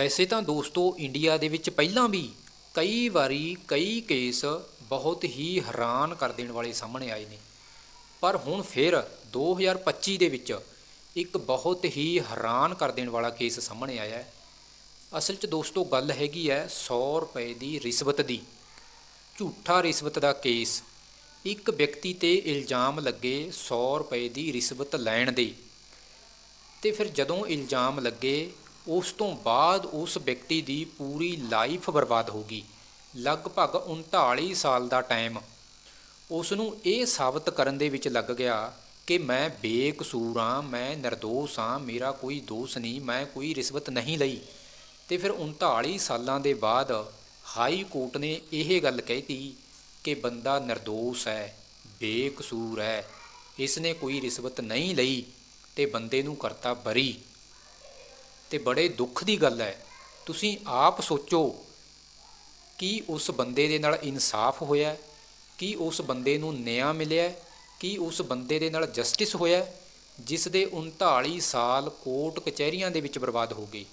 ਵੈਸੇ ਤਾਂ ਦੋਸਤੋ ਇੰਡੀਆ ਦੇ ਵਿੱਚ ਪਹਿਲਾਂ ਵੀ ਕਈ ਵਾਰੀ ਕਈ ਕੇਸ ਬਹੁਤ ਹੀ ਹੈਰਾਨ ਕਰ ਦੇਣ ਵਾਲੇ ਸਾਹਮਣੇ ਆਏ ਨੇ। ਪਰ ਹੁਣ ਫਿਰ 2025 ਦੇ ਵਿੱਚ ਇੱਕ ਬਹੁਤ ਹੀ ਹੈਰਾਨ ਕਰ ਦੇਣ ਵਾਲਾ ਕੇਸ ਸਾਹਮਣੇ ਆਇਆ ਹੈ। ਅਸਲ 'ਚ ਦੋਸਤੋ ਗੱਲ ਹੈਗੀ ਹੈ 100 ਰੁਪਏ ਦੀ ਰਿਸ਼ਵਤ ਦੀ। ਝੂਠਾ ਰਿਸ਼ਵਤ ਦਾ ਕੇਸ। ਇੱਕ ਵਿਅਕਤੀ ਤੇ ਇਲਜ਼ਾਮ ਲੱਗੇ 100 ਰੁਪਏ ਦੀ ਰਿਸ਼ਵਤ ਲੈਣ ਦੇ। ਤੇ ਫਿਰ ਜਦੋਂ ਇਲਜ਼ਾਮ ਲੱਗੇ ਉਸ ਤੋਂ ਬਾਅਦ ਉਸ ਵਿਅਕਤੀ ਦੀ ਪੂਰੀ ਲਾਈਫ ਬਰਬਾਦ ਹੋ ਗਈ। ਲਗਭਗ 39 ਸਾਲ ਦਾ ਟਾਈਮ ਉਸ ਨੂੰ ਇਹ ਸਾਬਤ ਕਰਨ ਦੇ ਵਿੱਚ ਲੱਗ ਗਿਆ ਕਿ ਮੈਂ ਬੇਕਸੂਰ ਹਾਂ, ਮੈਂ ਨਿਰਦੋਸ਼ ਹਾਂ, ਮੇਰਾ ਕੋਈ ਦੋਸ਼ ਨਹੀਂ, ਮੈਂ ਕੋਈ ਰਿਸ਼ਵਤ ਨਹੀਂ ਲਈ। ਤੇ ਫਿਰ 39 ਸਾਲਾਂ ਦੇ ਬਾਅਦ ਹਾਈ ਕੋਰਟ ਨੇ ਇਹ ਗੱਲ ਕਹੀਤੀ ਕਿ ਬੰਦਾ ਨਿਰਦੋਸ਼ ਹੈ, ਬੇਕਸੂਰ ਹੈ ਇਸ ਨੇ ਕੋਈ ਰਿਸ਼ਵਤ ਨਹੀਂ ਲਈ ਤੇ ਬੰਦੇ ਨੂੰ ਕਰਤਾ ਬਰੀ। ਤੇ ਬੜੇ ਦੁੱਖ ਦੀ ਗੱਲ ਹੈ। ਤੁਸੀਂ ਆਪ ਸੋਚੋ ਕਿ ਉਸ ਬੰਦੇ ਦੇ ਨਾਲ ਇਨਸਾਫ ਹੋਇਆ ਕਿ ਉਸ ਬੰਦੇ ਨੂੰ ਨਿਆਂ ਮਿਲਿਆ ਕਿ ਉਸ ਬੰਦੇ ਦੇ ਨਾਲ ਜਸਟਿਸ ਹੋਇਆ ਜਿਸ ਦੇ 39 ਸਾਲ ਕੋਰਟ ਕਚਹਿਰੀਆਂ ਦੇ ਵਿੱਚ ਬਰਬਾਦ ਹੋ ਗਏ।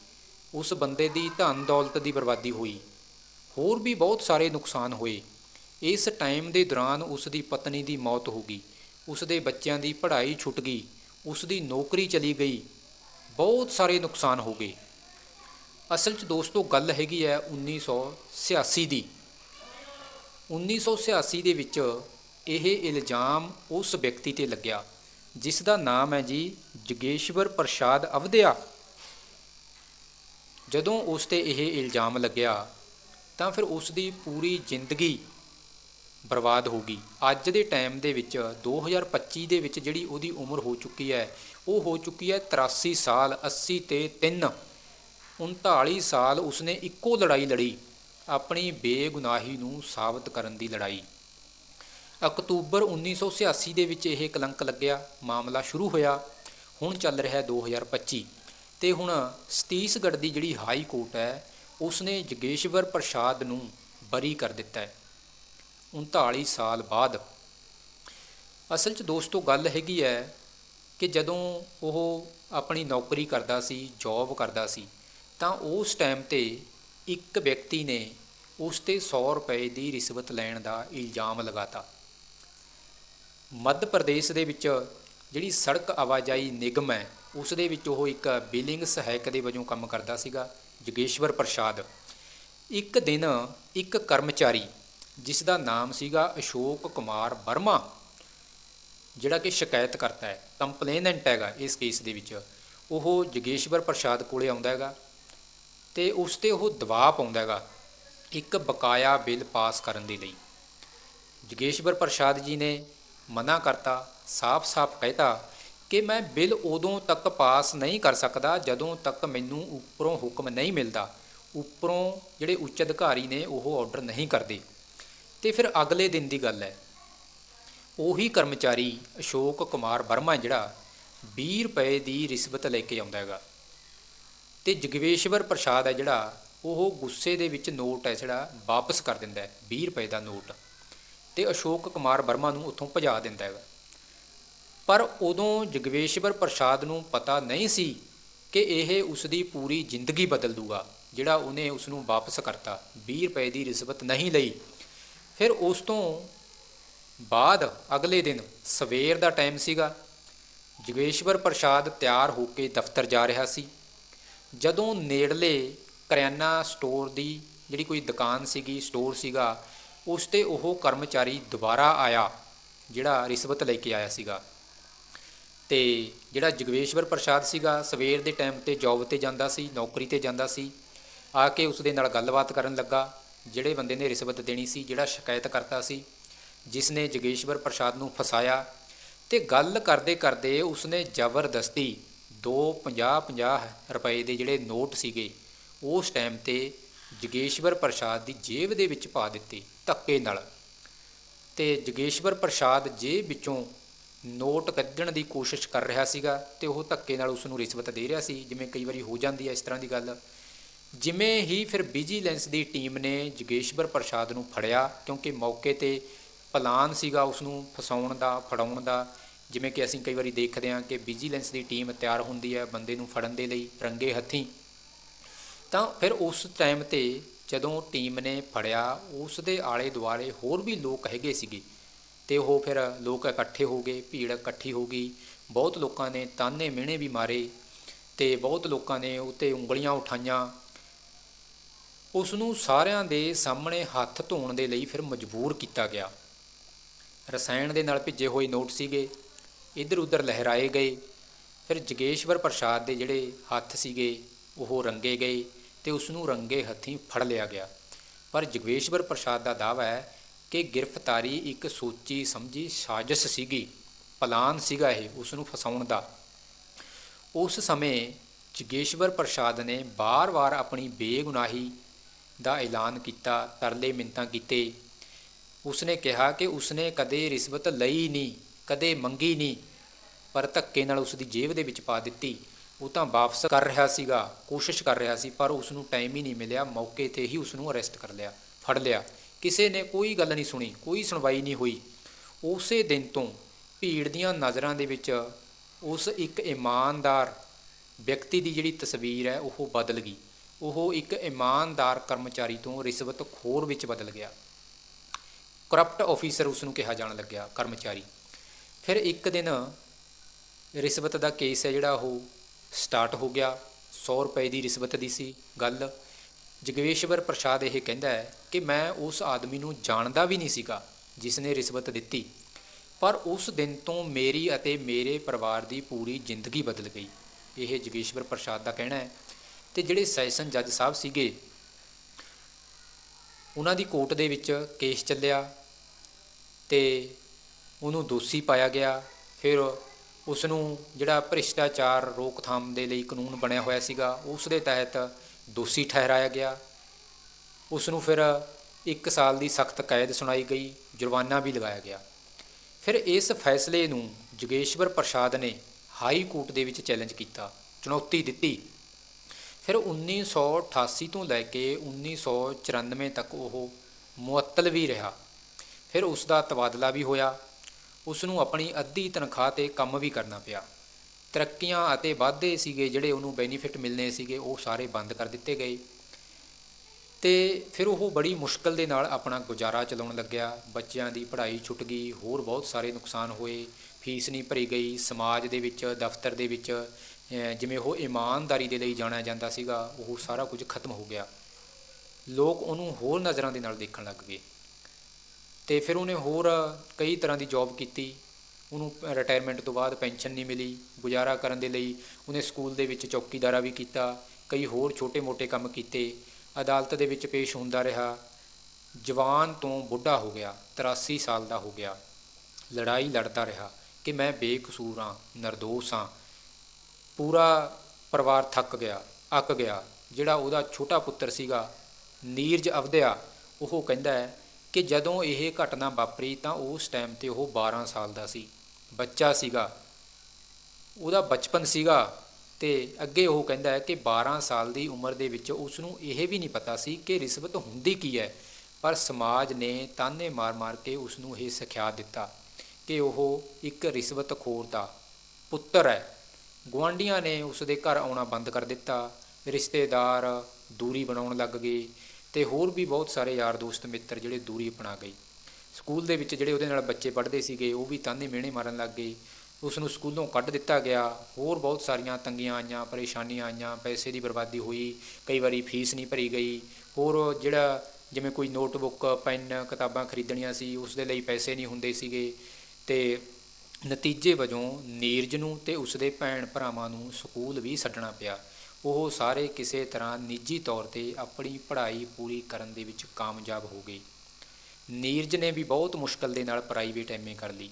ਉਸ ਬੰਦੇ ਦੀ ਧਨ ਦੌਲਤ ਦੀ ਬਰਬਾਦੀ ਹੋਈ। ਹੋਰ ਵੀ ਬਹੁਤ ਸਾਰੇ ਨੁਕਸਾਨ ਹੋਏ। ਇਸ ਟਾਈਮ ਦੇ ਦੌਰਾਨ ਉਸ ਦੀ ਪਤਨੀ ਦੀ ਮੌਤ ਹੋ ਗਈ। ਉਸ ਦੇ ਬੱਚਿਆਂ ਦੀ ਪੜ੍ਹਾਈ ਛੁੱਟ ਗਈ। ਉਸ ਦੀ ਨੌਕਰੀ ਚਲੀ ਗਈ। ਬਹੁਤ ਸਾਰੇ ਨੁਕਸਾਨ ਹੋ ਗਏ। ਅਸਲ 'ਚ ਦੋਸਤੋ, ਗੱਲ ਹੈਗੀ ਹੈ 1986 ਦੀ। 1986 ਦੇ ਵਿੱਚ ਇਹ ਇਲਜ਼ਾਮ ਉਸ ਵਿਅਕਤੀ ਤੇ ਲੱਗਿਆ, ਜਿਸ ਦਾ ਨਾਮ ਹੈ ਜੀ ਜਗੇਸ਼ਵਰ ਪ੍ਰਸ਼ਾਦ ਅਵਧਿਆ। ਜਦੋਂ ਉਸ ਤੇ ਇਹ ਇਲਜ਼ਾਮ ਲੱਗਿਆ, ਤਾਂ ਫਿਰ ਉਸ ਦੀ ਪੂਰੀ ਜ਼ਿੰਦਗੀ ਬਰਬਾਦ ਹੋ ਗਈ। ਅੱਜ ਦੇ ਟਾਈਮ ਦੇ ਵਿੱਚ 2025 ਦੇ ਵਿੱਚ ਜਿਹੜੀ ਉਹਦੀ ਉਮਰ ਹੋ ਚੁੱਕੀ ਹੈ, ਉਹ ਹੋ ਚੁੱਕੀ ਹੈ 83 ਸਾਲ 80 ਤੇ 3 39 ਸਾਲ ਉਸਨੇ ਇੱਕੋ ਲੜਾਈ ਲੜੀ, ਆਪਣੀ ਬੇਗੁਨਾਹੀ ਨੂੰ ਸਾਬਤ ਕਰਨ ਦੀ ਲੜਾਈ। ਅਕਤੂਬਰ 1986 ਦੇ ਵਿੱਚ ਇਹ ਕਲੰਕ ਲੱਗਿਆ, ਮਾਮਲਾ ਸ਼ੁਰੂ ਹੋਇਆ। ਹੁਣ ਚੱਲ ਰਿਹਾ 2025 ਤੇ ਹੁਣ ਸਤੀਸਗੜ੍ਹ ਦੀ ਜਿਹੜੀ ਹਾਈ ਕੋਰਟ ਹੈ, ਉਸਨੇ ਜਗੇਸ਼ਵਰ ਪ੍ਰਸ਼ਾਦ ਨੂੰ ਬਰੀ ਕਰ ਦਿੱਤਾ ਹੈ। 39 ਸਾਲ ਬਾਅਦ। ਅਸਲ 'ਚ ਦੋਸਤੋ, ਗੱਲ ਹੈਗੀ ਹੈ ਕਿ ਜਦੋਂ ਉਹ ਆਪਣੀ ਨੌਕਰੀ ਕਰਦਾ ਸੀ ਜੌਬ ਕਰਦਾ ਸੀ, ਤਾਂ ਉਸ ਟਾਈਮ ਤੇ ਇੱਕ ਵਿਅਕਤੀ ਨੇ ਉਸ ਤੇ 100 ਰੁਪਏ ਦੀ ਰਿਸ਼ਵਤ ਲੈਣ ਦਾ ਇਲਜ਼ਾਮ ਲਗਾਤਾ। ਮੱਧ ਪ੍ਰਦੇਸ਼ ਦੇ ਵਿੱਚ ਜਿਹੜੀ ਸੜਕ ਆਵਾਜਾਈ ਨਿਗਮ ਹੈ ਉਸ ਦੇ ਵਿੱਚ ਉਹ ਇੱਕ ਬਿਲਿੰਗ ਸਹਾਇਕ ਦੇ ਵਜੋਂ ਕੰਮ ਕਰਦਾ ਸੀਗਾ, ਜਗੇਸ਼ਵਰ ਪ੍ਰਸ਼ਾਦ। ਇੱਕ ਦਿਨ ਇੱਕ ਕਰਮਚਾਰੀ ਜਿਸ ਦਾ ਨਾਮ ਸੀਗਾ ਅਸ਼ੋਕ ਕੁਮਾਰ ਵਰਮਾ, ਜਿਹੜਾ ਕਿ ਸ਼ਿਕਾਇਤ ਕਰਤਾ ਹੈ ਕੰਪਲੇਨੈਂਟ ਹੈਗਾ ਇਸ ਕੇਸ ਦੇ ਵਿੱਚ। ਉਹ ਜਗੇਸ਼ਵਰ ਪ੍ਰਸ਼ਾਦ ਕੋਲੇ ਆਉਂਦਾ ਹੈਗਾ ਤੇ ਉਸ ਤੇ ਉਹ ਦਬਾਅ ਪਾਉਂਦਾ ਹੈਗਾ ਇੱਕ ਬਕਾਇਆ ਬਿੱਲ ਪਾਸ ਕਰਨ ਦੇ ਲਈ। ਜਗੇਸ਼ਵਰ ਪ੍ਰਸ਼ਾਦ ਜੀ ਨੇ ਮਨਾ ਕਰਤਾ, ਸਾਫ਼-ਸਾਫ਼ ਕਹਿਤਾ ਕਿ ਮੈਂ ਬਿੱਲ ਉਦੋਂ ਤੱਕ ਪਾਸ ਨਹੀਂ ਕਰ ਸਕਦਾ ਜਦੋਂ ਤੱਕ ਮੈਨੂੰ ਉੱਪਰੋਂ ਹੁਕਮ ਨਹੀਂ ਮਿਲਦਾ। ਉੱਪਰੋਂ ਜਿਹੜੇ ਉੱਚ ਅਧਿਕਾਰੀ ਨੇ ਉਹ ਆਰਡਰ ਨਹੀਂ ਕਰਦੇ। ਤੇ ਫਿਰ ਅਗਲੇ ਦਿਨ ਦੀ ਗੱਲ ਹੈ। ਉਹੀ ਕਰਮਚਾਰੀ ਅਸ਼ੋਕ ਕੁਮਾਰ ਵਰਮਾ ਜਿਹੜਾ 20 ਰੁਪਏ ਦੀ ਰਿਸ਼ਵਤ ਲੈ ਕੇ ਆਉਂਦਾ ਹੈਗਾ। ਤੇ ਜਗਵੇਸ਼ਵਰ ਪ੍ਰਸ਼ਾਦ ਹੈ ਜਿਹੜਾ ਉਹ ਗੁੱਸੇ ਦੇ ਵਿੱਚ ਨੋਟ ਹੈ ਜਿਹੜਾ ਵਾਪਸ ਕਰ ਦਿੰਦਾ ਹੈ 20 ਰੁਪਏ ਦਾ ਨੋਟ। ਤੇ ਅਸ਼ੋਕ ਕੁਮਾਰ ਵਰਮਾ ਨੂੰ ਉੱਥੋਂ ਭਜਾ ਦਿੰਦਾ ਹੈਗਾ। ਪਰ ਉਦੋਂ ਜਗਵੇਸ਼ਵਰ ਪ੍ਰਸ਼ਾਦ ਨੂੰ ਪਤਾ ਨਹੀਂ ਸੀ ਕਿ ਇਹ ਉਸ ਦੀ ਪੂਰੀ ਜ਼ਿੰਦਗੀ ਬਦਲ ਦੂਗਾ, ਜਿਹੜਾ ਉਹਨੇ ਉਸ ਨੂੰ ਵਾਪਸ ਕਰਤਾ 20 ਰੁਪਏ ਦੀ ਰਿਸ਼ਵਤ ਨਹੀਂ ਲਈ। ਫਿਰ ਉਸ ਤੋਂ ਬਾਅਦ ਅਗਲੇ ਦਿਨ ਸਵੇਰ ਦਾ ਟਾਈਮ ਸੀਗਾ। ਜਗੇਸ਼ਵਰ ਪ੍ਰਸ਼ਾਦ ਤਿਆਰ ਹੋ ਕੇ ਦਫ਼ਤਰ ਜਾ ਰਿਹਾ ਸੀ। ਜਦੋਂ ਨੇੜਲੇ ਕਰਿਆਨਾ ਸਟੋਰ ਦੀ ਜਿਹੜੀ ਕੋਈ ਦੁਕਾਨ ਸੀਗੀ, ਸਟੋਰ ਸੀਗਾ, ਉਸ ਤੇ ਉਹ ਕਰਮਚਾਰੀ ਦੁਬਾਰਾ ਆਇਆ, ਜਿਹੜਾ ਰਿਸ਼ਵਤ ਲੈ ਕੇ ਆਇਆ ਸੀਗਾ। ਤੇ ਜਿਹੜਾ ਜਗਵੇਸ਼ਵਰ ਪ੍ਰਸ਼ਾਦ ਸੀਗਾ, ਸਵੇਰ ਦੇ ਟਾਈਮ ਤੇ ਜੌਬ ਤੇ ਜਾਂਦਾ ਸੀ, ਨੌਕਰੀ ਤੇ ਜਾਂਦਾ ਸੀ। ਆ ਕੇ ਉਸ ਦੇ ਨਾਲ ਗੱਲਬਾਤ ਕਰਨ ਲੱਗਾ। ਜਿਹੜੇ ਬੰਦੇ ਨੇ ਰਿਸ਼ਵਤ ਦੇਣੀ ਸੀ, ਜਿਹੜਾ ਸ਼ਿਕਾਇਤ ਕਰਤਾ ਸੀ ਜਿਸ ਨੇ ਜਗੇਸ਼ਵਰ ਪ੍ਰਸ਼ਾਦ ਨੂੰ ਫਸਾਇਆ ਤੇ ਗੱਲ ਕਰਦੇ ਕਰਦੇ ਉਸਨੇ ਜ਼ਬਰਦਸਤੀ 250-50 ਰੁਪਏ ਦੇ ਜਿਹੜੇ ਨੋਟ ਸੀਗੇ, ਉਸ ਟਾਈਮ ਤੇ ਜਗੇਸ਼ਵਰ ਪ੍ਰਸ਼ਾਦ ਦੀ ਜੇਬ ਦੇ ਵਿੱਚ ਪਾ ਦਿੱਤੇ, ਧੱਕੇ ਨਾਲ। ਤੇ ਜਗੇਸ਼ਵਰ ਪ੍ਰਸ਼ਾਦ ਜੇਬ ਵਿੱਚੋਂ ਨੋਟ ਕੱਢਣ ਦੀ ਕੋਸ਼ਿਸ਼ ਕਰ ਰਿਹਾ ਸੀਗਾ ਤੇ ਉਹ ਧੱਕੇ ਨਾਲ ਉਸ ਨੂੰ ਰਿਸ਼ਵਤ ਦੇ ਰਿਹਾ ਸੀ, ਜਿਵੇਂ ਕਈ ਵਾਰੀ ਹੋ ਜਾਂਦੀ ਹੈ ਇਸ ਤਰ੍ਹਾਂ ਦੀ ਗੱਲ। ਜਿਵੇਂ ਹੀ ਫਿਰ ਵਿਜੀਲੈਂਸ ਦੀ ਟੀਮ ਨੇ ਜਗੇਸ਼ਵਰ ਪ੍ਰਸ਼ਾਦ ਨੂੰ ਫੜਿਆ, ਕਿਉਂਕਿ ਮੌਕੇ ਤੇ ਪਲਾਨ ਸੀਗਾ ਉਸ ਨੂੰ ਫਸਾਉਣ ਦਾ, ਫੜਾਉਣ ਦਾ, ਜਿਵੇਂ ਕਿ ਅਸੀਂ ਕਈ ਵਾਰੀ ਦੇਖਦੇ ਹਾਂ ਕਿ ਵਿਜੀਲੈਂਸ ਦੀ ਟੀਮ ਤਿਆਰ ਹੁੰਦੀ ਹੈ ਬੰਦੇ ਨੂੰ ਫੜਨ ਦੇ ਲਈ ਰੰਗੇ ਹੱਥੀਂ। ਤਾਂ ਫਿਰ ਉਸ ਟਾਈਮ ਤੇ ਜਦੋਂ ਟੀਮ ਨੇ ਫੜਿਆ ਉਸ ਦੇ ਆਲੇ ਦੁਆਲੇ ਹੋਰ ਵੀ ਲੋਕ ਹੈਗੇ ਸੀਗੇ ਤੇ ਉਹ ਫਿਰ ਲੋਕ ਇਕੱਠੇ ਹੋ ਗਏ, ਭੀੜ ਇਕੱਠੀ ਹੋ ਗਈ, ਬਹੁਤ ਲੋਕਾਂ ਨੇ ਤਾਨੇ ਮਿਹਣੇ ਵੀ ਮਾਰੇ ਤੇ ਬਹੁਤ ਲੋਕਾਂ ਨੇ ਉੱਤੇ ਉਂਗਲੀਆਂ ਉਠਾਈਆਂ। ਉਸ ਨੂੰ ਸਾਰਿਆਂ ਦੇ ਸਾਹਮਣੇ ਹੱਥ ਧੋਣ ਦੇ ਲਈ ਫਿਰ ਮਜਬੂਰ ਕੀਤਾ ਗਿਆ। ਰਸਾਇਣ ਦੇ ਨਾਲ ਭਿੱਜੇ ਹੋਏ ਨੋਟ ਸੀਗੇ ਇੱਧਰ ਉੱਧਰ ਲਹਿਰਾਏ ਗਏ, ਫਿਰ ਜਗੇਸ਼ਵਰ ਪ੍ਰਸਾਦ ਦੇ ਜਿਹੜੇ ਹੱਥ ਸੀਗੇ, ਉਹ ਰੰਗੇ ਗਏ ਤੇ ਉਸ ਨੂੰ ਰੰਗੇ ਹੱਥੀਂ ਫੜ ਲਿਆ ਗਿਆ। ਪਰ ਜਗਵੇਸ਼ਵਰ ਪ੍ਰਸਾਦ ਦਾ ਦਾਅਵਾ ਹੈ ਕਿ ਗ੍ਰਿਫਤਾਰੀ ਇੱਕ ਸੋਚੀ ਸਮਝੀ ਸਾਜ਼ਿਸ਼ ਸੀਗੀ, ਪਲਾਨ ਸੀਗਾ ਇਹ ਉਸ ਨੂੰ ਫਸਾਉਣ ਦਾ। ਉਸ ਸਮੇਂ ਜਗੇਸ਼ਵਰ ਪ੍ਰਸਾਦ ਨੇ ਬਾਰ-ਬਾਰ ਆਪਣੀ ਬੇਗੁਨਾਹੀ ਦਾ ਐਲਾਨ ਕੀਤਾ, ਤਰਲੇ ਮਿੰਤਾਂ ਕੀਤੇ। ਉਸਨੇ ਕਿਹਾ ਕਿ ਉਸਨੇ ਕਦੇ ਰਿਸ਼ਵਤ ਲਈ ਨਹੀਂ, ਕਦੇ ਮੰਗੀ ਨਹੀਂ, ਪਰ ਧੱਕੇ ਨਾਲ ਉਸ ਦੀ ਜੇਬ ਦੇ ਵਿੱਚ ਪਾ ਦਿੱਤੀ। ਉਹ ਤਾਂ ਵਾਪਸ ਕਰ ਰਿਹਾ ਸੀਗਾ, ਕੋਸ਼ਿਸ਼ ਕਰ ਰਿਹਾ ਸੀ, ਪਰ ਉਸ ਨੂੰ ਟਾਈਮ ਹੀ ਨਹੀਂ ਮਿਲਿਆ। ਮੌਕੇ ਤੇ ਹੀ ਉਸ ਨੂੰ ਅਰੈਸਟ ਕਰ ਲਿਆ, ਫੜ ਲਿਆ। ਕਿਸੇ ਨੇ ਕੋਈ ਗੱਲ ਨਹੀਂ ਸੁਣੀ, ਕੋਈ ਸੁਣਵਾਈ ਨਹੀਂ ਹੋਈ। ਉਸੇ ਦਿਨ ਤੋਂ ਭੀੜ ਦੀਆਂ ਨਜ਼ਰਾਂ ਦੇ ਵਿੱਚ ਉਸ ਇੱਕ ਇਮਾਨਦਾਰ ਵਿਅਕਤੀ ਦੀ ਜਿਹੜੀ ਤਸਵੀਰ ਹੈ, ਉਹ ਬਦਲ ਗਈ। ਉਹ ਇੱਕ ਇਮਾਨਦਾਰ ਕਰਮਚਾਰੀ ਤੋਂ ਰਿਸ਼ਵਤ ਖੋਰ ਵਿੱਚ ਬਦਲ ਗਿਆ। ਕਰਪਟ ਆਫੀਸਰ ਉਸ ਨੂੰ ਕਿਹਾ ਜਾਣ ਲੱਗਿਆ, ਕਰਮਚਾਰੀ, ਫਿਰ ਇੱਕ ਦਿਨ ਰਿਸ਼ਵਤ ਦਾ ਕੇਸ ਹੈ ਜਿਹੜਾ ਉਹ ਸਟਾਰਟ ਹੋ ਗਿਆ। 100 ਰੁਪਏ ਦੀ ਰਿਸ਼ਵਤ ਦੀ ਸੀ ਗੱਲ। ਜਗਵੇਸ਼ਵਰ ਪ੍ਰਸਾਦ ਇਹ ਕਹਿੰਦਾ ਹੈ ਕਿ ਮੈਂ ਉਸ ਆਦਮੀ ਨੂੰ ਜਾਣਦਾ ਵੀ ਨਹੀਂ ਸੀਗਾ ਜਿਸ ਨੇ ਰਿਸ਼ਵਤ ਦਿੱਤੀ, ਪਰ ਉਸ ਦਿਨ ਤੋਂ ਮੇਰੀ ਅਤੇ ਮੇਰੇ ਪਰਿਵਾਰ ਦੀ ਪੂਰੀ ਜ਼ਿੰਦਗੀ ਬਦਲ ਗਈ। ਇਹ ਜਗੇਸ਼ਵਰ ਪ੍ਰਸਾਦ ਦਾ ਕਹਿਣਾ ਹੈ। ਤੇ ਜਿਹੜੇ ਸੈਸ਼ਨ ਜੱਜ ਸਾਹਿਬ ਸੀਗੇ, ਉਹਨਾਂ ਦੀ ਕੋਰਟ ਦੇ ਵਿੱਚ ਕੇਸ ਚੱਲਿਆ ਤੇ ਉਹਨੂੰ ਦੋਸ਼ੀ ਪਾਇਆ ਗਿਆ। ਫਿਰ ਉਸ ਨੂੰ ਜਿਹੜਾ ਭ੍ਰਿਸ਼ਟਾਚਾਰ ਰੋਕਥਾਮ ਦੇ ਲਈ ਕਾਨੂੰਨ ਬਣਿਆ ਹੋਇਆ ਸੀਗਾ, ਉਸ ਦੇ ਤਹਿਤ ਦੋਸ਼ੀ ਠਹਿਰਾਇਆ ਗਿਆ। ਉਸ ਨੂੰ ਫਿਰ 1 ਸਾਲ ਦੀ ਸਖਤ ਕੈਦ ਸੁਣਾਈ ਗਈ, ਜੁਰਮਾਨਾ ਵੀ ਲਗਾਇਆ ਗਿਆ। ਫਿਰ ਇਸ ਫੈਸਲੇ ਨੂੰ ਜਗੇਸ਼ਵਰ ਪ੍ਰਸਾਦ ਨੇ ਹਾਈ ਕੋਰਟ ਦੇ ਵਿੱਚ ਚੈਲੰਜ ਕੀਤਾ, ਚੁਣੌਤੀ ਦਿੱਤੀ। ਫਿਰ 1988 ਤੋਂ ਲੈ ਕੇ 1994 ਤੱਕ ਉਹ ਮੁਅੱਤਲ ਵੀ ਰਿਹਾ। ਫਿਰ ਉਸ ਦਾ ਤਬਾਦਲਾ ਵੀ ਹੋਇਆ। ਉਸ ਨੂੰ ਆਪਣੀ ਅੱਧੀ ਤਨਖਾਹ ਤੇ ਕੰਮ ਵੀ ਕਰਨਾ ਪਿਆ। ਤਰੱਕੀਆਂ ਅਤੇ ਵਾਧੇ ਸੀਗੇ ਜਿਹੜੇ ਉਹਨੂੰ ਬੈਨੀਫਿਟ ਮਿਲਨੇ ਸੀਗੇ, ਉਹ ਸਾਰੇ ਬੰਦ ਕਰ ਦਿੱਤੇ ਗਏ। ਤੇ ਫਿਰ ਉਹ ਬੜੀ ਮੁਸ਼ਕਲ ਦੇ ਨਾਲ ਆਪਣਾ ਗੁਜ਼ਾਰਾ ਚਲਾਉਣ ਲੱਗਿਆ। ਬੱਚਿਆਂ ਦੀ ਪੜ੍ਹਾਈ ਛੁੱਟ ਗਈ, ਹੋਰ ਬਹੁਤ ਸਾਰੇ ਨੁਕਸਾਨ ਹੋਏ। ਫੀਸ ਨਹੀਂ ਭਰੀ ਗਈ। ਸਮਾਜ ਦੇ ਵਿੱਚ, ਦਫ਼ਤਰ ਦੇ ਵਿੱਚ ਜਿਵੇਂ ਉਹ ਇਮਾਨਦਾਰੀ ਦੇ ਲਈ ਜਾਣਿਆ ਜਾਂਦਾ ਸੀਗਾ, ਉਹ ਸਾਰਾ ਕੁਝ ਖਤਮ ਹੋ ਗਿਆ। ਲੋਕ ਉਹਨੂੰ ਹੋਰ ਨਜ਼ਰਾਂ ਦੇ ਨਾਲ ਦੇਖਣ ਲੱਗ ਗਏ। ਤੇ ਫਿਰ ਉਹਨੇ ਹੋਰ ਕਈ ਤਰ੍ਹਾਂ ਦੀ ਜੌਬ ਕੀਤੀ। ਉਹਨੂੰ ਰਿਟਾਇਰਮੈਂਟ ਤੋਂ ਬਾਅਦ ਪੈਨਸ਼ਨ ਨਹੀਂ ਮਿਲੀ। ਗੁਜ਼ਾਰਾ ਕਰਨ ਦੇ ਲਈ ਉਹਨੇ ਸਕੂਲ ਦੇ ਵਿੱਚ ਚੌਕੀਦਾਰਾ ਵੀ ਕੀਤਾ। ਕਈ ਹੋਰ ਛੋਟੇ-ਮੋਟੇ ਕੰਮ ਕੀਤੇ। ਅਦਾਲਤ ਦੇ ਵਿੱਚ ਪੇਸ਼ ਹੁੰਦਾ ਰਿਹਾ। ਜਵਾਨ ਤੋਂ ਬੁੱਢਾ ਹੋ ਗਿਆ। 83 ਸਾਲ ਦਾ ਹੋ ਗਿਆ। ਲੜਾਈ ਲੜਦਾ ਰਿਹਾ ਕਿ ਮੈਂ ਬੇਕਸੂਰ ਹਾਂ, ਨਿਰਦੋਸ਼ ਹਾਂ। ਪੂਰਾ ਪਰਿਵਾਰ ਥੱਕ ਗਿਆ, ਅੱਕ ਗਿਆ। ਜਿਹੜਾ ਉਹਦਾ ਛੋਟਾ ਪੁੱਤਰ ਸੀਗਾ, ਨੀਰਜ ਅਵਧਿਆ ਉਹ ਕਹਿੰਦਾ ਹੈ ਕਿ ਜਦੋਂ ਇਹ ਘਟਨਾ ਵਾਪਰੀ ਤਾਂ ਉਸ ਟਾਈਮ ਤੇ ਉਹ 12 ਸਾਲ ਦਾ ਸੀ। ਬੱਚਾ ਸੀਗਾ। ਉਹਦਾ ਬਚਪਨ ਸੀਗਾ ਤੇ ਅੱਗੇ ਉਹ ਕਹਿੰਦਾ ਹੈ ਕਿ 12 ਸਾਲ ਦੀ ਉਮਰ ਦੇ ਵਿੱਚ ਉਸ ਨੂੰ ਇਹ ਵੀ ਨਹੀਂ ਪਤਾ ਸੀ ਕਿ ਰਿਸ਼ਵਤ ਹੁੰਦੀ ਕੀ ਹੈ, ਪਰ ਸਮਾਜ ਨੇ ਤਾਨੇ ਮਾਰ-ਮਾਰ ਕੇ ਉਸ ਨੂੰ ਇਹ ਸਿਖਿਆ ਦਿੱਤਾ ਕਿ ਉਹ ਇੱਕ ਰਿਸ਼ਵਤਖੋਰ ਦਾ ਪੁੱਤਰ ਹੈ। ਗੁਆਂਢੀਆਂ ਨੇ ਉਸ ਦੇ ਘਰ ਆਉਣਾ ਬੰਦ ਕਰ ਦਿੱਤਾ। ਰਿਸ਼ਤੇਦਾਰ ਦੂਰੀ ਬਣਾਉਣ ਲੱਗ ਗਏ ਤੇ ਹੋਰ ਵੀ ਬਹੁਤ ਸਾਰੇ ਯਾਰ ਦੋਸਤ ਮਿੱਤਰ ਜਿਹੜੇ ਦੂਰੀ ਅਪਣਾ ਗਏ। ਸਕੂਲ ਦੇ ਵਿੱਚ ਜਿਹੜੇ ਉਹਦੇ ਨਾਲ ਬੱਚੇ ਪੜ੍ਹਦੇ ਸੀਗੇ, ਉਹ ਵੀ ਤਾਨੇ ਮਿਹਣੇ ਮਾਰਨ ਲੱਗ ਗਏ। ਉਸ ਨੂੰ ਸਕੂਲੋਂ ਕੱਢ ਦਿੱਤਾ ਗਿਆ। ਹੋਰ ਬਹੁਤ ਸਾਰੀਆਂ ਤੰਗੀਆਂ ਆਈਆਂ, ਪਰੇਸ਼ਾਨੀਆਂ ਆਈਆਂ, ਪੈਸੇ ਦੀ ਬਰਬਾਦੀ ਹੋਈ, ਕਈ ਵਾਰੀ ਫੀਸ ਨਹੀਂ ਭਰੀ ਗਈ। ਹੋਰ ਜਿਹੜਾ ਜਿਵੇਂ ਕੋਈ ਨੋਟਬੁੱਕ, ਪੈਨ ਕਿਤਾਬਾਂ ਖਰੀਦਣੀਆਂ ਸੀ ਉਸ ਦੇ ਲਈ ਪੈਸੇ ਨਹੀਂ ਹੁੰਦੇ ਸੀਗੇ ਤੇ ਨਤੀਜੇ ਵਜੋਂ ਨੀਰਜ ਨੂੰ ਤੇ ਉਸਦੇ ਭੈਣ ਭਰਾਵਾਂ ਨੂੰ ਸਕੂਲ ਵੀ ਛੱਡਣਾ ਪਿਆ। ਉਹ ਸਾਰੇ ਕਿਸੇ ਤਰ੍ਹਾਂ ਨਿੱਜੀ ਤੌਰ ਤੇ ਆਪਣੀ ਪੜ੍ਹਾਈ ਪੂਰੀ ਕਰਨ ਦੇ ਵਿੱਚ ਕਾਮਯਾਬ ਹੋ ਗਏ। ਨੀਰਜ ਨੇ ਵੀ ਬਹੁਤ ਮੁਸ਼ਕਲ ਦੇ ਨਾਲ ਪ੍ਰਾਈਵੇਟ ਐਮਏ ਕਰ ਲਈ।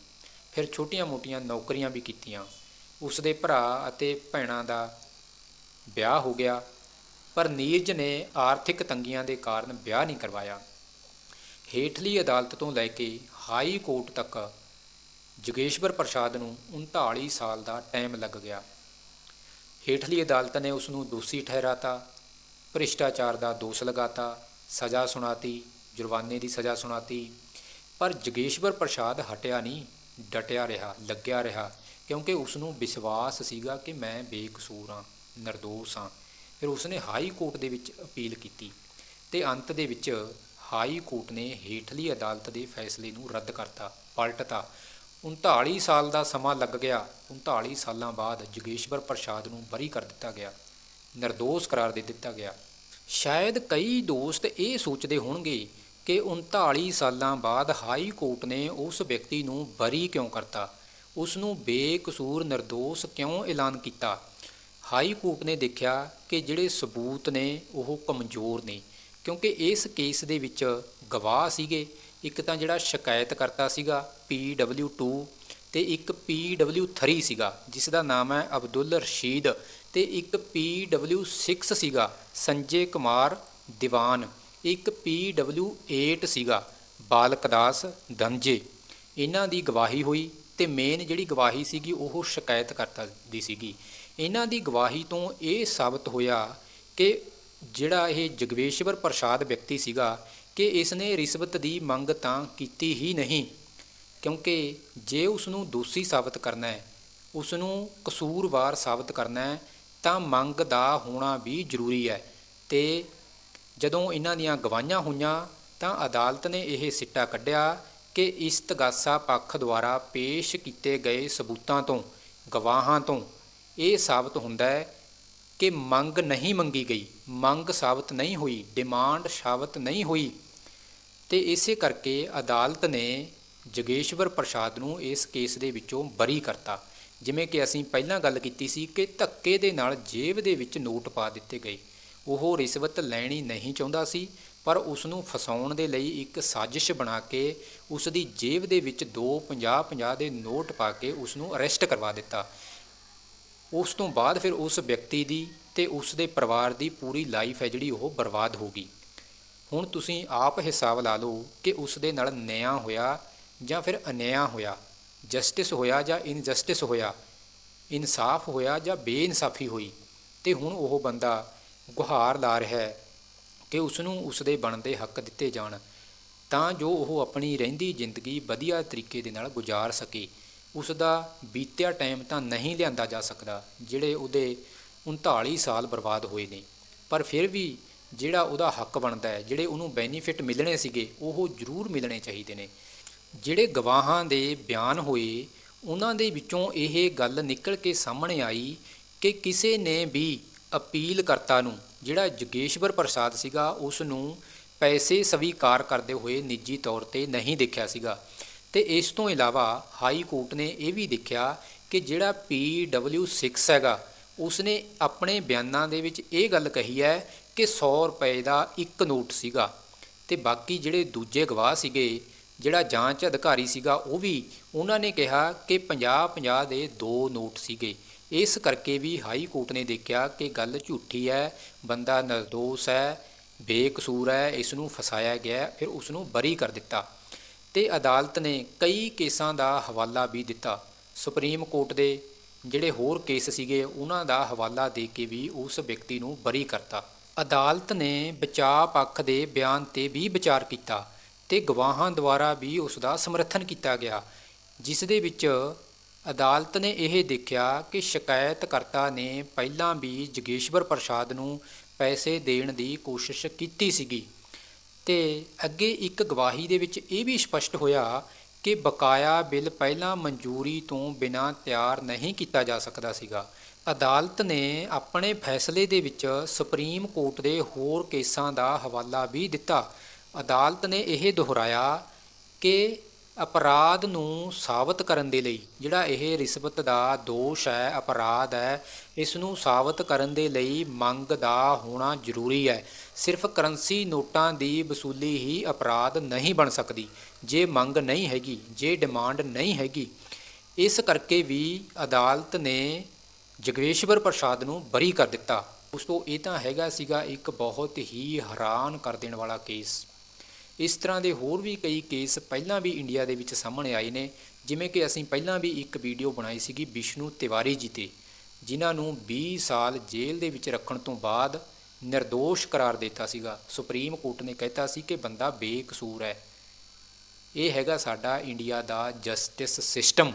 ਫਿਰ ਛੋਟੀਆਂ-ਮੋਟੀਆਂ ਨੌਕਰੀਆਂ ਵੀ ਕੀਤੀਆਂ। ਉਸ ਦੇ ਭਰਾ ਅਤੇ ਭੈਣਾਂ ਦਾ ਵਿਆਹ ਹੋ ਗਿਆ, ਪਰ ਨੀਰਜ ਨੇ ਆਰਥਿਕ ਤੰਗੀਆਂ ਦੇ ਕਾਰਨ ਵਿਆਹ ਨਹੀਂ ਕਰਵਾਇਆ। ਹੇਠਲੀ ਅਦਾਲਤ ਤੋਂ ਲੈ ਕੇ ਹਾਈ ਕੋਰਟ ਤੱਕ ਜਗੇਸ਼ਵਰ ਪ੍ਰਸਾਦ ਨੂੰ 39 ਸਾਲ ਦਾ ਟਾਈਮ ਲੱਗ ਗਿਆ। ਹੇਠਲੀ ਅਦਾਲਤ ਨੇ ਉਸ ਨੂੰ ਦੋਸ਼ੀ ਠਹਿਰਾਤਾ, ਭ੍ਰਿਸ਼ਟਾਚਾਰ ਦਾ ਦੋਸ਼ ਲਗਾਤਾ, ਸਜ਼ਾ ਸੁਣਾਤੀ, ਜੁਰਮਾਨੇ ਦੀ ਸਜ਼ਾ ਸੁਣਾਤੀ, ਪਰ ਜਗੇਸ਼ਵਰ ਪ੍ਰਸਾਦ ਹਟਿਆ ਨਹੀਂ, ਡਟਿਆ ਰਿਹਾ, ਲੱਗਿਆ ਰਿਹਾ, ਕਿਉਂਕਿ ਉਸ ਨੂੰ ਵਿਸ਼ਵਾਸ ਸੀਗਾ ਕਿ ਮੈਂ ਬੇਕਸੂਰ ਹਾਂ, ਨਿਰਦੋਸ਼ ਹਾਂ। ਫਿਰ ਉਸਨੇ ਹਾਈ ਕੋਰਟ ਦੇ ਵਿੱਚ ਅਪੀਲ ਕੀਤੀ ਤੇ ਅੰਤ ਦੇ ਵਿੱਚ ਹਾਈ ਕੋਰਟ ਨੇ ਹੇਠਲੀ ਅਦਾਲਤ ਦੇ ਫੈਸਲੇ ਨੂੰ ਰੱਦ ਕਰਤਾ, ਪਲਟਤਾ। 39 ਸਾਲ ਦਾ ਸਮਾਂ ਲੱਗ ਗਿਆ। 39 ਸਾਲਾਂ ਬਾਅਦ ਜਗੇਸ਼ਵਰ ਪ੍ਰਸਾਦ ਨੂੰ ਬਰੀ ਕਰ ਦਿੱਤਾ ਗਿਆ। ਨਿਰਦੋਸ਼ ਕਰਾਰ ਦੇ ਦਿੱਤਾ ਗਿਆ। ਸ਼ਾਇਦ ਕਈ ਦੋਸਤ ਇਹ ਸੋਚਦੇ ਹੋਣਗੇ ਕਿ 39 ਸਾਲਾਂ ਬਾਅਦ ਹਾਈ ਕੋਰਟ ਨੇ ਉਸ ਵਿਅਕਤੀ ਨੂੰ ਬਰੀ ਕਿਉਂ ਕਰਤਾ? ਉਸ ਨੂੰ ਬੇਕਸੂਰ ਨਿਰਦੋਸ਼ ਕਿਉਂ ਐਲਾਨ ਕੀਤਾ? ਹਾਈ ਕੋਰਟ ਨੇ ਦੇਖਿਆ ਕਿ ਜਿਹੜੇ ਸਬੂਤ ਨੇ ਉਹ ਕਮਜ਼ੋਰ ਨੇ, ਕਿਉਂਕਿ ਇਸ ਕੇਸ ਦੇ ਵਿੱਚ ਗਵਾਹ ਸੀਗੇ। ਇੱਕ ਤਾਂ ਜਿਹੜਾ ਸ਼ਿਕਾਇਤ ਕਰਤਾ ਸੀਗਾ PW2 ਤੇ ਇੱਕ PW3 ਸੀਗਾ, ਜਿਸ ਦਾ ਨਾਮ ਹੈ ਅਬਦੁੱਲ ਰਸ਼ੀਦ ਤੇ ਇੱਕ PW6 ਸੀਗਾ, ਸੰਜੇ ਕੁਮਾਰ ਦੀਵਾਨ। ਇੱਕ PW8 ਸੀਗਾ ਬਾਲਕਦਾਸ ਦੰਜੇ। ਇਹਨਾਂ ਦੀ ਗਵਾਹੀ ਹੋਈ ਤੇ ਮੇਨ ਜਿਹੜੀ ਗਵਾਹੀ ਸੀਗੀ ਉਹ ਸ਼ਿਕਾਇਤ ਕਰਤਾ ਦੀ ਸੀਗੀ। ਇਹਨਾਂ ਦੀ ਗਵਾਹੀ ਤੋਂ ਇਹ ਸਾਬਤ ਹੋਇਆ ਕਿ ਜਿਹੜਾ ਇਹ ਜਗਵੇਸ਼ਵਰ ਪ੍ਰਸਾਦ ਵਿਅਕਤੀ ਸੀਗਾ ਕਿ ਇਸ ਨੇ ਰਿਸ਼ਵਤ ਦੀ ਮੰਗ ਤਾਂ ਕੀਤੀ ਹੀ ਨਹੀਂ, ਕਿਉਂਕਿ ਜੇ ਉਸ ਨੂੰ ਦੋਸ਼ੀ ਸਾਬਤ ਕਰਨਾ ਹੈ ਉਸ ਨੂੰ ਕਸੂਰਵਾਰ ਸਾਬਤ ਕਰਨਾ ਹੈ, ਤਾਂ ਮੰਗ ਦਾ ਹੋਣਾ ਵੀ ਜ਼ਰੂਰੀ ਹੈ ਤੇ ਜਦੋਂ ਇਹਨਾਂ ਦੀਆਂ ਗਵਾਹੀਆਂ ਹੋਈਆਂ, ਤਾਂ ਅਦਾਲਤ ਨੇ ਇਹ ਸਿੱਟਾ ਕੱਢਿਆ ਕਿ ਇਸਤਗਾਸਾ ਪੱਖ ਦੁਆਰਾ ਪੇਸ਼ ਕੀਤੇ ਗਏ ਸਬੂਤਾਂ ਤੋਂ, ਗਵਾਹਾਂ ਤੋਂ ਇਹ ਸਾਬਤ ਹੁੰਦਾ ਹੈ ਕਿ ਮੰਗ ਨਹੀਂ ਮੰਗੀ ਗਈ। ਮੰਗ ਸਾਬਤ ਨਹੀਂ ਹੋਈ, ਡਿਮਾਂਡ ਸਾਬਤ ਨਹੀਂ ਹੋਈ। ਤੇ ਇਸੇ ਕਰਕੇ ਅਦਾਲਤ ਨੇ ਜਗੇਸ਼ਵਰ ਪ੍ਰਸਾਦ ਨੂੰ ਇਸ ਕੇਸ ਦੇ ਵਿੱਚੋਂ ਬਰੀ ਕਰਤਾ, ਜਿਵੇਂ ਕਿ ਅਸੀਂ ਪਹਿਲਾਂ ਗੱਲ ਕੀਤੀ ਸੀ ਕਿ ਧੱਕੇ ਦੇ ਨਾਲ ਜੇਬ ਦੇ ਵਿੱਚ ਨੋਟ ਪਾ ਦਿੱਤੇ ਗਏ। ਉਹ ਰਿਸ਼ਵਤ ਲੈਣੀ ਨਹੀਂ ਚਾਹੁੰਦਾ ਸੀ, ਪਰ ਉਸ ਨੂੰ ਫਸਾਉਣ ਦੇ ਲਈ ਇੱਕ ਸਾਜ਼ਿਸ਼ ਬਣਾ ਕੇ ਉਸ ਦੀ ਜੇਬ ਦੇ ਵਿੱਚ ਦੋ 50-50 ਦੇ ਨੋਟ ਪਾ ਕੇ ਉਸ ਨੂੰ ਅਰੈਸਟ ਕਰਵਾ ਦਿੱਤਾ। ਉਸ ਤੋਂ ਬਾਅਦ ਫਿਰ ਉਸ ਵਿਅਕਤੀ ਦੀ ਤੇ ਉਸ ਦੇ ਪਰਿਵਾਰ ਦੀ ਪੂਰੀ ਲਾਈਫ ਹੈ ਜਿਹੜੀ ਉਹ ਬਰਬਾਦ ਹੋ ਗਈ। ਹੁਣ ਤੁਸੀਂ ਆਪ ਹਿਸਾਬ ਲਾ ਲਓ ਕਿ ਉਸ ਦੇ ਨਾਲ ਨਿਆਂ ਹੋਇਆ ਜਾਂ ਫਿਰ ਅਨਿਆਂ ਹੋਇਆ, ਜਸਟਿਸ ਹੋਇਆ ਜਾਂ ਇਨਜਸਟਿਸ ਹੋਇਆ, ਇਨਸਾਫ ਹੋਇਆ ਜਾਂ ਬੇਇਨਸਾਫੀ ਹੋਈ, ਤੇ ਹੁਣ ਉਹ ਬੰਦਾ ਗੁਹਾਰ ਲਾ ਰਿਹਾ ਹੈ ਕਿ ਉਸ ਨੂੰ ਉਸ ਦੇ ਬਣਦੇ ਹੱਕ ਦਿੱਤੇ ਜਾਣ, ਤਾਂ ਜੋ ਉਹ ਆਪਣੀ ਰਹਿੰਦੀ ਜ਼ਿੰਦਗੀ ਵਧੀਆ ਤਰੀਕੇ ਦੇ ਨਾਲ ਗੁਜ਼ਾਰ ਸਕੇ। ਉਸ ਦਾ ਬੀਤਿਆ ਟਾਈਮ ਤਾਂ ਨਹੀਂ ਲਿਆਂਦਾ ਜਾ ਸਕਦਾ, ਜਿਹੜੇ ਉਹਦੇ 39 ਸਾਲ ਬਰਬਾਦ ਹੋਏ ਨੇ। ਪਰ ਫਿਰ ਵੀ ਜਿਹੜਾ ਉਹਦਾ ਹੱਕ ਬਣਦਾ ਹੈ, ਜਿਹੜੇ ਉਹਨੂੰ ਬੈਨੀਫਿਟ ਮਿਲਣੇ ਸੀਗੇ, ਉਹ ਜ਼ਰੂਰ ਮਿਲਣੇ ਚਾਹੀਦੇ ਨੇ। ਜਿਹੜੇ ਗਵਾਹਾਂ ਦੇ ਬਿਆਨ ਹੋਏ, ਉਹਨਾਂ ਦੇ ਵਿੱਚੋਂ ਇਹ ਗੱਲ ਨਿਕਲ ਕੇ ਸਾਹਮਣੇ ਆਈ ਕਿ ਕਿਸੇ ਨੇ ਵੀ ਅਪੀਲਕਰਤਾ ਨੂੰ, ਜਿਹੜਾ ਜਗੇਸ਼ਵਰ ਪ੍ਰਸਾਦ ਸੀਗਾ, ਉਸ ਨੂੰ ਪੈਸੇ ਸਵੀਕਾਰ ਕਰਦੇ ਹੋਏ ਨਿੱਜੀ ਤੌਰ ਤੇ ਨਹੀਂ ਦੇਖਿਆ ਸੀਗਾ। ਤੇ ਇਸ ਤੋਂ ਇਲਾਵਾ ਹਾਈ ਕੋਰਟ ਨੇ ਇਹ ਵੀ ਦੇਖਿਆ ਕਿ ਜਿਹੜਾ PW6 ਹੈਗਾ, ਉਸਨੇ ਆਪਣੇ ਬਿਆਨਾਂ ਦੇ ਵਿੱਚ ਇਹ ਗੱਲ ਕਹੀ ਹੈ ਕਿ 100 ਰੁਪਏ ਦਾ ਇੱਕ ਨੋਟ ਸੀਗਾ ਤੇ ਬਾਕੀ ਜਿਹੜੇ ਦੂਜੇ ਗਵਾਹ ਸੀਗੇ, ਜਿਹੜਾ ਜਾਂਚ ਅਧਿਕਾਰੀ ਸੀਗਾ, ਉਹ ਵੀ ਉਹਨਾਂ ਨੇ ਕਿਹਾ ਕਿ 50-50 ਦੇ ਦੋ ਨੋਟ ਸੀਗੇ। ਇਸ ਕਰਕੇ ਵੀ ਹਾਈ ਕੋਰਟ ਨੇ ਦੇਖਿਆ ਕਿ ਗੱਲ ਝੂਠੀ ਹੈ, ਬੰਦਾ ਨਿਰਦੋਸ਼ ਹੈ, ਬੇਕਸੂਰ ਹੈ ਇਸ ਨੂੰ ਫਸਾਇਆ ਗਿਆ, ਫਿਰ ਉਸ ਨੂੰ ਬਰੀ ਕਰ ਦਿੱਤਾ। ਤੇ ਅਦਾਲਤ ਨੇ ਕਈ ਕੇਸਾਂ ਦਾ ਹਵਾਲਾ ਵੀ ਦਿੱਤਾ। ਸੁਪਰੀਮ ਕੋਰਟ ਦੇ ਜਿਹੜੇ ਹੋਰ ਕੇਸ ਸੀਗੇ, ਉਹਨਾਂ ਦਾ ਹਵਾਲਾ ਦੇ ਕੇ ਵੀ ਉਸ ਵਿਅਕਤੀ ਨੂੰ ਬਰੀ ਕਰਤਾ। ਅਦਾਲਤ ਨੇ ਬਚਾਅ ਪੱਖ ਦੇ ਬਿਆਨ ਤੇ ਵੀ ਵਿਚਾਰ ਕੀਤਾ ਤੇ ਗਵਾਹਾਂ ਦੁਆਰਾ ਵੀ ਉਸ ਦਾ ਸਮਰਥਨ ਕੀਤਾ ਗਿਆ, ਜਿਸ ਦੇ ਵਿੱਚ ਅਦਾਲਤ ਨੇ ਇਹ ਦੇਖਿਆ ਕਿ ਸ਼ਿਕਾਇਤਕਰਤਾ ਨੇ ਪਹਿਲਾਂ ਵੀ ਜਗੇਸ਼ਵਰ ਪ੍ਰਸਾਦ ਨੂੰ ਪੈਸੇ ਦੇਣ ਦੀ ਕੋਸ਼ਿਸ਼ ਕੀਤੀ ਸੀਗੀ ਤੇ ਅੱਗੇ ਇੱਕ ਗਵਾਹੀ ਦੇ ਵਿੱਚ ਇਹ ਵੀ ਸਪਸ਼ਟ ਹੋਇਆ ਕਿ ਬਕਾਇਆ ਬਿੱਲ ਪਹਿਲਾਂ ਮਨਜ਼ੂਰੀ ਤੋਂ ਬਿਨਾਂ ਤਿਆਰ ਨਹੀਂ ਕੀਤਾ ਜਾ ਸਕਦਾ ਸੀਗਾ। ਅਦਾਲਤ ਨੇ ਆਪਣੇ ਫੈਸਲੇ ਦੇ ਵਿੱਚ ਸੁਪਰੀਮ ਕੋਰਟ ਦੇ ਹੋਰ ਕੇਸਾਂ ਦਾ ਹਵਾਲਾ ਵੀ ਦਿੱਤਾ। ਅਦਾਲਤ ਨੇ ਇਹ ਦੁਹਰਾਇਆ ਕਿ ਅਪਰਾਧ ਨੂੰ ਸਾਬਤ ਕਰਨ ਦੇ ਲਈ, ਜਿਹੜਾ ਇਹ ਰਿਸ਼ਵਤ ਦਾ ਦੋਸ਼ ਹੈ, ਅਪਰਾਧ ਹੈ, ਇਸ ਨੂੰ ਸਾਬਤ ਕਰਨ ਦੇ ਲਈ ਮੰਗ ਦਾ ਹੋਣਾ ਜ਼ਰੂਰੀ ਹੈ। ਸਿਰਫ ਕਰੰਸੀ ਨੋਟਾਂ ਦੀ ਵਸੂਲੀ ਹੀ ਅਪਰਾਧ ਨਹੀਂ ਬਣ ਸਕਦੀ। ਜੇ ਮੰਗ ਨਹੀਂ ਹੈਗੀ, ਜੇ ਡਿਮਾਂਡ ਨਹੀਂ ਹੈਗੀ, ਇਸ ਕਰਕੇ ਵੀ ਅਦਾਲਤ ਨੇ ਜਗਵੇਸ਼ਵਰ ਪ੍ਰਸਾਦ ਨੂੰ ਬਰੀ ਕਰ ਦਿੱਤਾ। ਉਸ ਤੋਂ ਇਹ ਤਾਂ ਹੈਗਾ ਸੀਗਾ ਇੱਕ ਬਹੁਤ ਹੀ ਹੈਰਾਨ ਕਰ ਦੇਣ ਵਾਲਾ ਕੇਸ। ਇਸ ਤਰ੍ਹਾਂ ਦੇ ਹੋਰ ਵੀ ਕਈ ਕੇਸ ਪਹਿਲਾਂ ਵੀ ਇੰਡੀਆ ਦੇ ਵਿੱਚ ਸਾਹਮਣੇ ਆਏ ਨੇ, ਜਿਵੇਂ ਕਿ ਅਸੀਂ ਪਹਿਲਾਂ ਵੀ ਇੱਕ ਵੀਡੀਓ ਬਣਾਈ ਸੀਗੀ ਵਿਸ਼ਨੂੰ ਤਿਵਾਰੀ ਜੀ ਤੇ, ਜਿਨ੍ਹਾਂ ਨੂੰ 20 ਸਾਲ ਜੇਲ੍ਹ ਦੇ ਵਿੱਚ ਰੱਖਣ ਤੋਂ ਬਾਅਦ ਨਿਰਦੋਸ਼ ਕਰਾਰ ਦਿੱਤਾ ਸੀਗਾ। ਸੁਪਰੀਮ ਕੋਰਟ ਨੇ ਕਹਿਤਾ ਸੀ ਕਿ ਬੰਦਾ ਬੇਕਸੂਰ ਹੈ। ਇਹ ਹੈਗਾ ਸਾਡਾ ਇੰਡੀਆ ਦਾ ਜਸਟਿਸ ਸਿਸਟਮ।